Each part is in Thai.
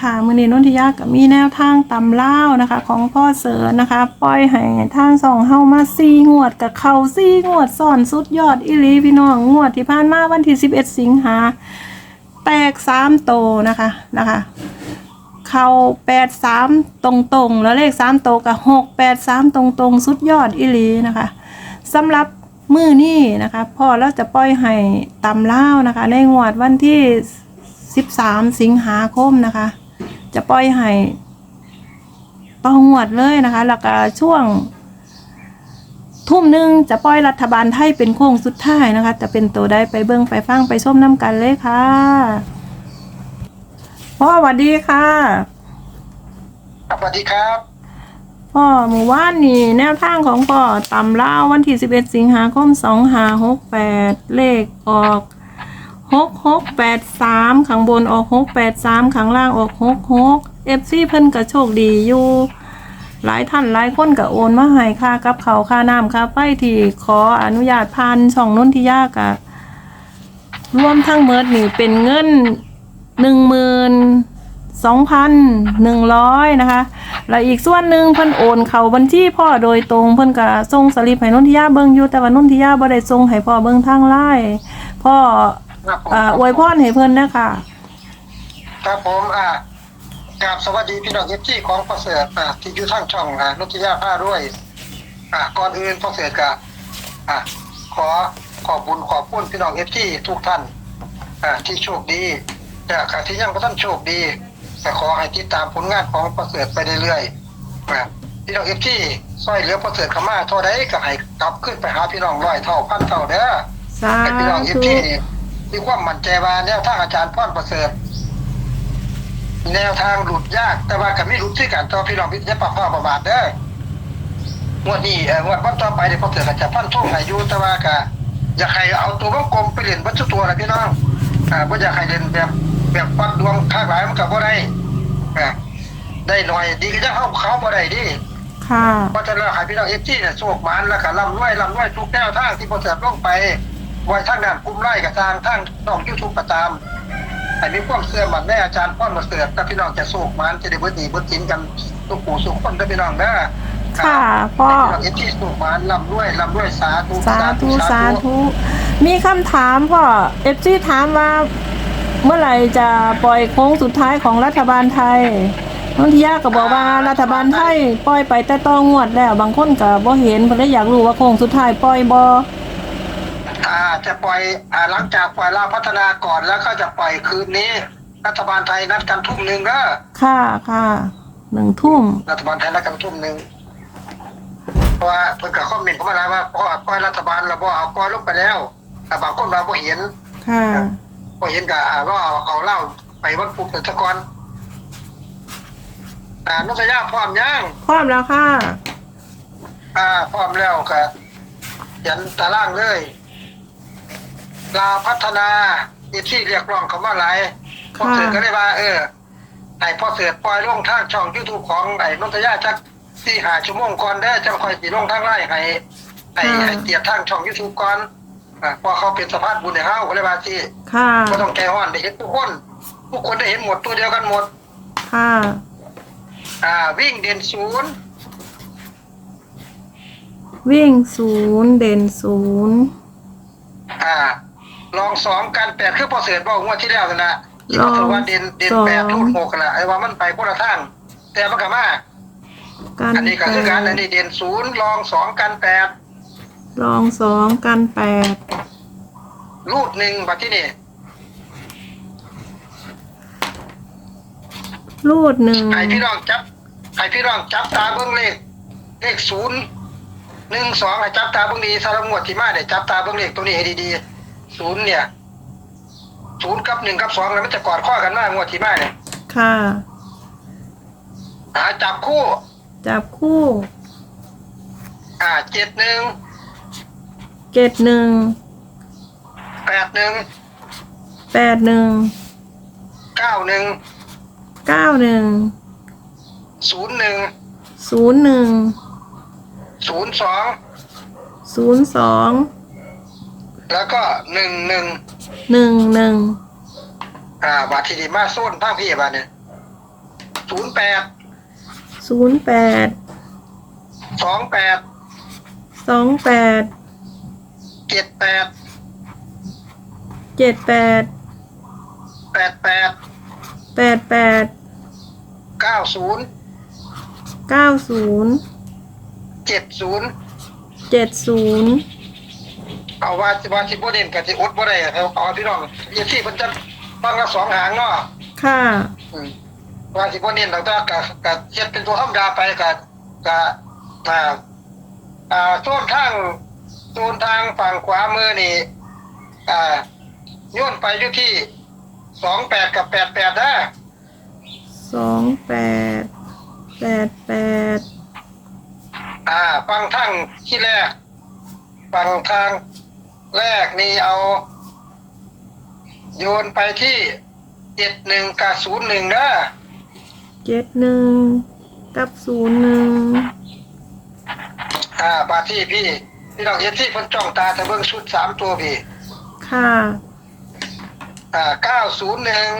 ค่ะมือนี้นนทิยาก็มีแนวทางตำเล่านะคะ ของพ่อเสือนะคะปล่อยให้ทางสองเฮามาซีงวดกับเขาซีงวดสอนสุดยอดอิลีพี่น้องงวดที่ผ่านมาวันที่11สิงหาแตกสามโตนะคะนะคะเขาแปดสามตรงๆแล้วเลขสามโตกับหกแปดสามตรงๆสุดยอดอิลีนะคะสำหรับมือนี่นะคะพ่อเราจะปล่อยให้ตำเล่านะคะ ในงวดวันที่ 13 สิงหาคมนะคะ จะปล่อยให้ต้องงวดเลยนะคะ แล้วก็ช่วง ทุ่มหนึ่งจะปล่อยรัฐบาลไทยเป็นโค้งสุดท้ายนะคะ จะเป็นตัวได้ไปเบิ้งไปฟังไปส้มน้ำกันเลยค่ะพ่อสวัสดีค่ะสวัสดีครับพ่อหมู่ว่านนี่แนวทางของพ่อตำล่าววันที่ 11 สิงหาคม 2568 เลขออก 6683ข้างบนออก683ข้างล่างออก66 FC เพิ่นก็โชคดีอยู่หลายท่านหลายคนก็โอนมาให้ค่ากับเขาค่าน้ำค่าไฟที่ขออนุญาตผ่านช่องนุนทิยากะรวมทั้งเมิดนี่เป็นเงินหนึ่งหมื่นสองพันหนึ่งร้อยนะคะ แล้วอีกส่วนหนึ่งเพิ่นโอนเขาบัญชีพ่อโดยตรงเพิ่นก็ส่งสลิปให้นนทิยาเบิ่งอยู่แต่ว่านุนทิยาบ่ได้ส่งให้พ่อเบิ่งทางไลน์พ่อ ครับผมอ่าอวยพรให้เพิ่นนะคะครับผมอ่ากราบสวัสดีพี่น้องเอฟซีของประเสริฐอ่าที่อยู่ทางช่องอ่านุติยาผ้าด้วย อ่าก่อนอื่นประเสริฐก็อ่าขอขอบบุญขอบคุณพี่น้องเอฟซีทุกท่านอ่าที่โชคดีแต่ใครที่ยังไม่ท่านโชคดีแต่ขอให้ติดตามผลงานของประเสริฐไปเรื่อยๆอ่าพี่น้องเอฟซีซอยเหลือประเสริฐเข้ามาเท่าใดก็ให้กลับขึ้นไปหาพี่น้องร้อยเท่าพันเท่าเด้อสาให้พี่น้องเอฟธุ ซีนี่ มีความมั่นใจว่าแนวทางอาจารย์พ่อนประเสริฐแนวทางหลุดยาก แต่ว่าก็ไม่หลุดที่กันต่อพี่น้องพิจารณาพ่อประบาทเด้องวดนี้เอ่องวดวันต่อไปเดี๋ยวพอเสือก็จะพันทุ่งให้อยู่แต่ว่าก็อยากให้เอาตัววงกลมไปเล่นวัตถุตัวนะพี่น้องอ่าบ่อยากให้เล่นแบบแบบวัดดวงข้างหลายมันก็บ่ได้อ่าได้หน่อยดีก็จะเข้าเขาบ่ได้ดิค่ะเพราะฉะนั้นให้พี่น้องเอฟซีเนี่ยโชคหมานแล้วก็ร่ำรวยร่ำรวยทุกแนวทางที่พอเสือลงไป ไว้ทางด้านกลุ่มไล่กับทางทางน้องยูทูบก็ตามให้มีความเสื่อมันแม่อาจารย์พ่อมาเสือกถ้าพี่น้องจะโศกมันจะได้เบิดหนีเบิดจินกันทุกปู่สุขคนได้อพี่น้องนะค่ะพ่อพี่น้องเอ็นที่โศกมันลำด้วยลำด้วยสาธุสาธุสาธุมีคำถามพ่อเอฟซีถามว่าเมื่อไหร่จะปล่อยโค้งสุดท้ายของรัฐบาลไทยนนทิยาก็บอกว่ารัฐบาลไทยปล่อยไปแต่ต้องงวดแล้ว บางคนก็บ่เห็นเพิ่นเลยอยากรู้ว่าโค้งสุดท้ายปล่อยบ่ อ่าจะปล่อยอ่าหลังจากปล่อยลาวพัฒนาก่อนแล้วก็จะปล่อยคืนนี้ รัฐบาลไทยนัดกันทุ่มหนึ่งก็ค่ะค่ะหนึ่งทุ่มรัฐบาลไทยนัดกันทุ่มหนึ่งเพราะว่าเพิ่นก็คอมเมนต์เข้ามาแล้วว่าพอปล่อยรัฐบาลเราบ่เอาปล่อยลงไปแล้วแต่บางคนเราบ่เห็นค่ะพอเห็นก็อ่าว่าเอาเอาเหล่าไปวัดปุ๊บตะกอนอ่านุสยาพร้อมยังพร้อมแล้วค่ะ อ่าพร้อมแล้วก็ยันตารางเลย ลาวพัฒนาอีที่เรียกร้องเขามาหลายพ่อเสือก็เลยว่า เออไอ้พ่อเสือปล่อยลงทางช่องยูทูบของไอ้นุสยาจักที่หาชั่วโมงก่อนได้อจะคอยสีลงทางไล่ให้ให้ให้เกียรติทางช่องยูทูบก่อนอ่าพอเขาเป็นสภาพบุญในเฮาก็เลยว่าที่ ค่ะ ก็ต้องใจห้อนได้เห็นทุกคนทุกคนได้เห็นหมดตัวเดียวกันหมด ค่ะ อ่า วิ่งเด่นศูนย์วิ่งศูนย์เด่นศูนย์อ่า ลองสองกันแปดคือพอเสือบอกงวดที่แล้วนั่นนะที่เขาถือว่าเด่นเด่นแปดรูดหกกันละไอ้ว่ามันไปคนละทางแต่มันก็มากันอันนี้ก็คือการอันนี้เด่นศูนย์ลองสองกันแปดลองสองกันแปดรูดหนึ่งบัดที่นี่รูดหนึ่งให้พี่น้องจับให้พี่น้องจับตาเบื้องเลขเลขศูนย์หนึ่งสองให้จับตาเบื้องดีสารบงวดที่มาเนี่ยจับตาเบื้องเลขตัวนี้ให้ดีๆ ศูนย์เนี่ยศูนย์กับหนึ่งกับสองแล้วมันจะกอดข้อกันมากงวดที่มาเนี่ยค่ะหาจับคู่ จับคู่อ่าเจ็ดหนึ่งเจ็ดหนึ่งแปดหนึ่งแปดหนึ่งเก้าหนึ่งเก้าหนึ่งศูนย์หนึ่งศูนย์หนึ่งศูนย์สองศูนย์สอง แล้วก็หนึ่งหนึ่งหนึ่งหนึ่งอ่าบาททีดีมาโซนทางพี่บาทเนี่ยศูนย์แปดศูนย์แปดสองแปดสองแปดเจ็ดแปดเจ็ดแปดแปดแปดแปดแปดเก้าศูนย์เก้าศูนย์เจ็ดศูนย์เจ็ดศูนย์ เอาว่าว่าสิบ่เด่นกับสิอดบ่ได้เอาเอาพี่น้องยี่ที่มันจะฟังละสองหางเนาะค่ะ อืมว่าสิบ่เด่นเราต้องกะกะเฮ็ดเป็นตัวธรรมดาไปกะกะอ่าอ่าโซนทางโซนทางฝั่งขวามือนี่อ่าโยนไปอยู่ที่สองแปดกับแปดแปดนะสองแปดแปดแปดอ่าฟังทางที่แรกฟังทาง แรกนี่เอา โยนไปที่เจ็ดหนึ่งกับศูนย์หนึ่งนะเจ็ดหนึ่งกับศูนย์หนึ่งอ่าบาที่พี่ พี่น้องเห็นที่เพิ่นจ้องตาแต่เบิ่งชุดสามตัวพี่ ค่ะอ่าเก้าศูนย์หนึ่ง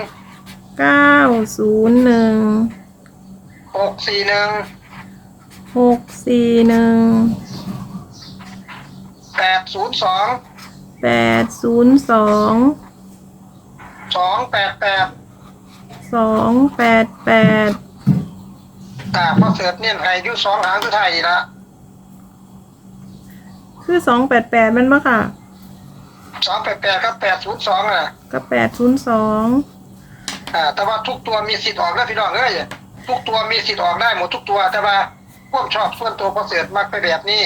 เก้าศูนย์หนึ่งหกสี่หนึ่งหกสี่หนึ่งแปดศูนย์สอง แปดศูนย์สองสองแปดแปดสองแปดแปดอ่าพอเสิร์ฟเนี่ยให้อยู่สองหางสุดท้ายนี่ละคือสองแปดแปดมันปะค่ะ สองแปดแปดกับแปดศูนย์สองอะกับแปดศูนย์สองอ่าแต่ว่าทุกตัวมีสิทธิ์ออกได้พี่น้องเอ้ยทุกตัวมีสิทธิ์ออกได้หมดทุกตัวแต่ว่าพวกชอบส่วนตัวพอเสิร์ฟมักไปแบบนี้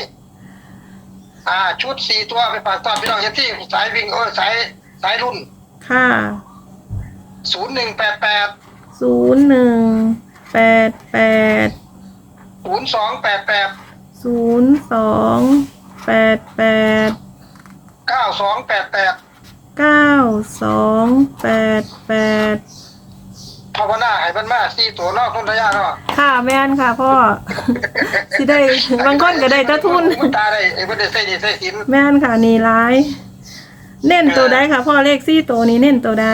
อ่า ชุดสี่ตัวไปฝากตอนพี่น้องเห็นที่สายวิ่งเออสายสายรุ่นค่ะศูนย์หนึ่งแปดแปดศูนย์หนึ่งแปดแปดศูนย์สองแปดแปดศูนย์สองแปดแปดเก้าสองแปดแปดเก้าสองแปดแปดภาวนาให้มันมาสี่ตัวนอกทุนระยะเนาะค่ะแม่นค่ะพ่อ สิได้บางคนก็ได้แตะทุน มันตาได้ไอ้เพิ่นได้ใส่ดีใส่สินแม่นค่ะนี่ร้าย เน้นตัวใดค่ะพ่อเลขซี่ตัวนี้เน้นตัวใด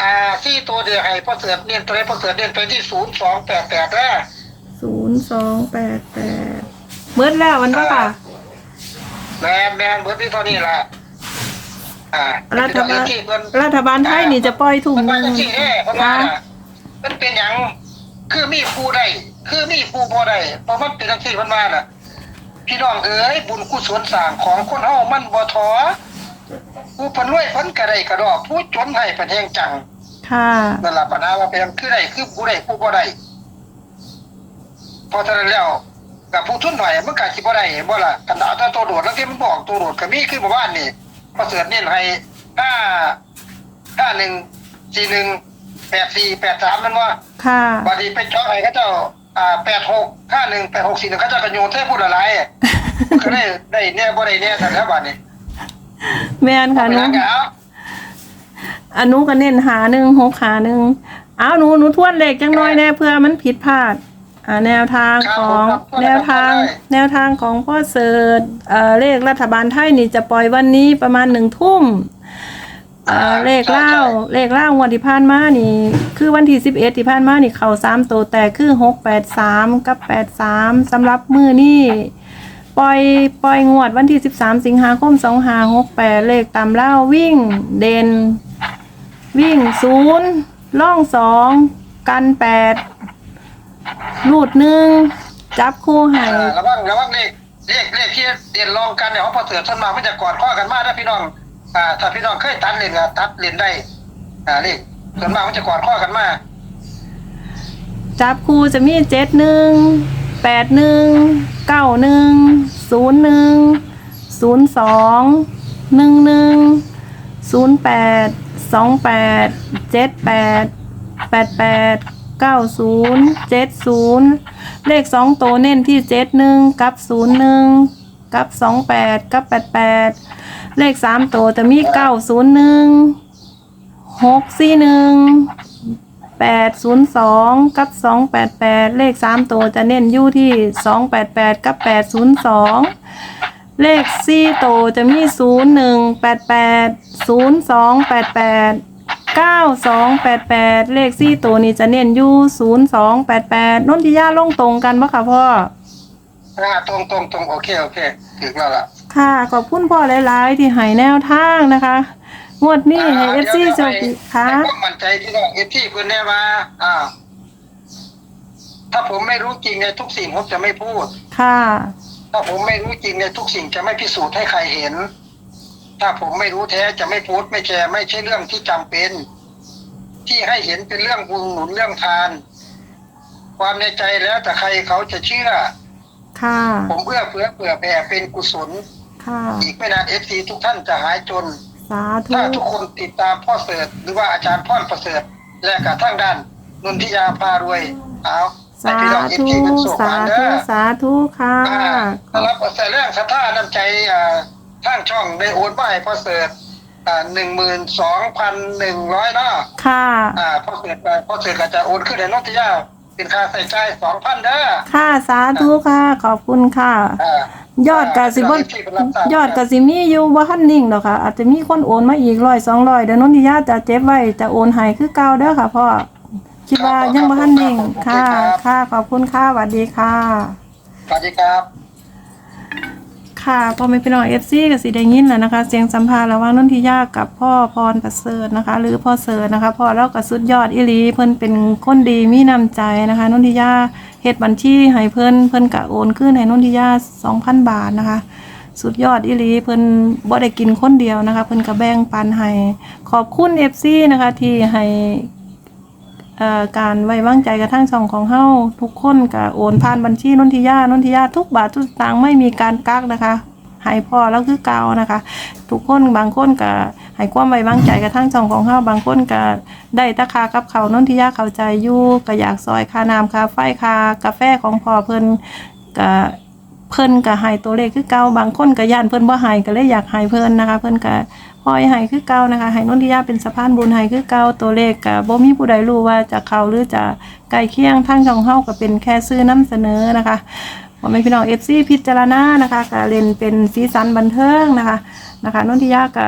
อ่าสี่ตัวเดียวให้พ่อเสือเน้นตัวไหนพ่อเสือเน้นไปที่ศูนย์สองแปดแปดนะศูนย์สองแปดแปดเมื่อแล้วมันปะค่ะ แมนแมนเบิร์ดที่เท่านี้แหละ อ่ารัฐบาลที่เพิ่นรัฐบาลไทยนี่จะปล่อยถุงมันหมานึ่งจากที่แน่เพราะว่ามันเป็นอย่างคือมีผู้ได้คือมีผู้บ่ได้เพราะมันเป็นจังซี่เพิ่นว่าน่ะ พี่น้องเอ๋ยบุญกุศลสร้างของคนเฮามันบ่ท้อผู้เพิ่นรวยเพิ่นก็ได้กระดอกผู้จนให้เพิ่นแฮงจังค่ะนั่นล่ะปัญหาว่าเป็นคือได้คือผู้ได้ผู้บ่ได้เพราะฉะนั้นแล้วกับผู้ทุนหน่อยมันก็สิบ่ได้บ่ล่ะกันเอาแต่ตัวโดดแล้วที่มันบอกตัวโดดก็มีคือเมื่อวานนี่ ประเสริฐเน้นให้ห้าห้าหนึ่งสี่หนึ่งแปดสี่แปดสามมันว่าค่ะ บาดนีไปเจาะให้เขาเจ้าอ่าแปดหกห้าหนึ่งแปดหกสี่หนึ่งเขาเจ้าก็โยนเท่พูดอะไรก็ได้ได้เนี่ยบ่ได้เนี่ยแต่แล้วบาดนี้แม่นค่ะหไปนูหาแกเอาอนุก็เน้นหาหนึ่งหกหาหนึ่งเอาหนูหนูทวนเลขจังน้อยแน่เพื่อมันผิดพลาด อ่าแนวทางของแนวทางแนวทางของพ่อเสิร์ชเอ่อเลขรัฐบาลไทยนี่จะปล่อยวันนี้ประมาณหนึ่งทุ่มเอ่อเลขเล่าเลขเล่างวดที่ผ่านมานี่ คือวันที่สิบเอ็ดที่ผ่านมานี่เขาสามตัวแต่คือหกแปดสามกับแปดสามสำหรับมือนี่ปล่อยปล่อยงวดวันที่สิบสามสิงหาคมสองหาหกแปดเลขตามเล่าวิ่งเด่น วิ่งศูนย์ล่องสองกันแปด ลูดหนึ่งจับคู่ให้อ่าระวังระวังเลขเลขเลขที่เรียนรองกันเนี่ยของพอเสือท่านมามันจะกอดข้อกันมากนะพี่น้องอ่าถ้าพี่น้องเคยตัดเรียนก็ตัดเรียนได้อ่าเลขส่วนมากมันจะกอดข้อกันมากจับคู่จะมีเจ็ดหนึ่งแปดหนึ่งเก้าหนึ่งศูนย์หนึ่งศูนย์สองหนึ่งหนึ่งศูนย์แปดสองแปดเจ็ดแปดแปดแปด เก้าศูนย์เจ็ดศูนย์เลขสองตัวเน้นที่เจ็ดหนึ่งกับศูนย์หนึ่งกับสองแปดกับแปดแปดเลขสามตัวจะมีเก้าศูนย์หนึ่งหกสี่หนึ่งแปดศูนย์สองกับสองแปดแปดเลขสามตัวจะเน้นอยู่ที่สองแปดแปดกับแปดศูนย์สองเลขสี่ตัวจะมีศูนย์หนึ่งแปดแปดศูนย์สองแปดแปด 9288 เลขซี่ตัวนี้จะเน้นอยู่0288นนทิยาลงตรงกันบ่ค่ะพ่ออ่าตรงตรงตรงโอเคโอเคถึงแล้วล่ะค่ะ ขอบคุณพ่อหลาย ๆ ที่ให้แนวทางนะคะงวดนี้ให้า FC ดี๋ยวโชคดีค่ะให้ความมั่นใจที่น้องเอฟซีเพื่อนแน่ว่าอ่า ถ้าผมไม่รู้จริงในทุกสิ่งผมจะไม่พูด ค่ะ ถ้าผมไม่รู้จริงในทุกสิ่งจะไม่พิสูจน์ให้ใครเห็น ถ้าผมไม่รู้แท้จะไม่พูดไม่แชร์ไม่ใช่เรื่องที่จำเป็น ที่ให้เห็นเป็นเรื่องบุญหนุนเรื่องทาน ความในใจแล้วแต่ใครเขาจะเชื่อ ค่ะ ผมเอื้อเฟื้อเผื่อแผ่เป็นกุศล ค่ะ อีกไม่นานเอฟซีทุกท่านจะหายจน สาธุ ถ้าทุกคนติดตามพ่อเสริฐหรือว่าอาจารย์พ่อนประเสริฐ และกับทั้งด้านนนทิยาพารวยเอาให้สาพี่น้องเอฟธุซีเป็นสุขสามาธุเด้อสาธุ ค่ะอ่าสำหรับแต่เรื่องสัทธาน้ำใจอ่า ทางช่องได้โอนมาให้พ่อเสริฐอ่าหนึ่งหมื่นสองพันหนึ่งร้อยเนาะค่ะ อ่าพ่อเสริฐพ่อเสริฐก็จะโอนขึ้นในนนทิยาเป็นค่าใส่ใจสองพันเด้อค่ะสาธุค่ะ ขอบคุณค่ะ อ่ายอดกะสิบ่ยอดกะสิมีอยู่บ่ทันนิ่งดอกค่ะ อาจจะมีคนโอนมาอีกร้อยสองร้อยเดี๋ยวนนทิยาจะเจ็บไว้จะโอนให้คือเก่าเด้อค่ะพ่อคิดว่ายังบ่ทันนิ่งค่ะ ค่ะ ขอบคุณค่ะสวัสดีค่ะสวัสดีครับ ค่ะพอไม่เป็นหน่อยเอฟซีกับสีแดงยินแล้วนะคะ เสียงสัมภาษณ์ระหว่างนนทิยากับพ่อพรประเสริฐนะคะ หรือพ่อเสริฐนะคะพ่อแล้วก็สุดยอดอิลีเพิ่นเป็นคนดีมีน้ำใจนะคะนนทิยาเฮ็ดบัญชีให้เพิ่นเพิ่นกะโอนขึ้นให้นนทิยา2,000 บาทนะคะ สุดยอดอิลีเพิ่นบ่ได้กินคนเดียวนะคะ เพิ่นก็แบ่งปันให้ขอบคุณ FC นะคะที่ให้ เอ่อการไว้วางใจกระทั่งช่องของเฮาทุกคนก็โอนผ่านบัญชีนนทิยานนทิยาทุกบาททุกสตางค์ไม่มีการกักนะคะให้พ่อแล้วคือเกานะคะ ทุกคนบางคนก็ให้ความไว้วางใจกระทั่งช่องของเฮาบางคนก็ได้ตะคากับเขานนทิยาเข้าใจอยู่ก็อยากซอยค่าน้ำค่าไฟค่ากาแฟของพ่อเพิ่นก็เพิ่นก็ให้ตัวเลขคือเก่าบางคนก็ย่านเพิ่นบ่ให้ก็เลยอยากให้เพิ่นนะคะ เพิ่นก็ พอยให้คือเก่านะคะให้นนทิยาเป็นสะพานบุญให้คือเก่าตัวเลขก็บ่มีผู้ใดรู้ว่าจะเข้าหรือจะใกล้เคียงทางช่องเฮาก็เป็นแค่ซื้อนำเสนอนะคะบ่แม่นพี่น้องเอฟซีพิจารณานะคะก็เล่นเป็นสีสันบันเทิงนะคะนะคะนนทิยาก็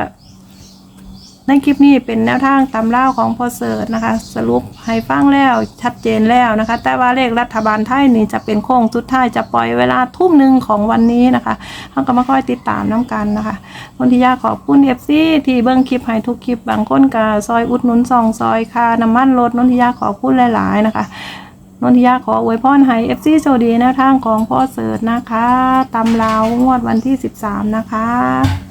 ในคลิปนี้เป็นแนวทางตำเล่าของพอเสิร์ตนะคะ สรุปให้ฟังแล้วชัดเจนแล้วนะคะ แต่ว่าเลขรัฐบาลไทยนี่จะเป็นโค้งสุดท้ายจะปล่อยเวลาทุ่มหนึ่งของวันนี้นะคะเราก็มาค่อยติดตามน้กันนะคะนนทิยาขอบคุณเอฟซีที่เบิ้งคลิปให้ทุกคลิปบางคนก็ซอยอุดหนุนซองซอยค่าน้ำมันรถนนทิยาขอบคุณหลาย ๆ นะคะนนทิยาขออวยพรให้เอฟซีโชคดีแนวทางของพ่อเสิร์ตนะคะตำลาวงวดวันที่ 13 นะคะ